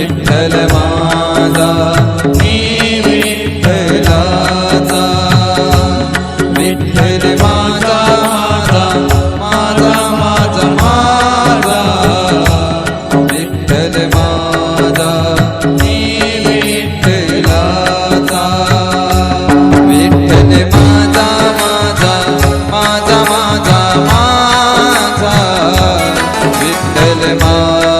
विठ्ठल माझा मी विठ्ठलाचा. विठ्ठल माझा माझा माझा माझा माझा. विठ्ठल माझा मी विठ्ठलाचा. विठ्ठल माझा माझा माझा माझा माझा. विठ्ठल माझा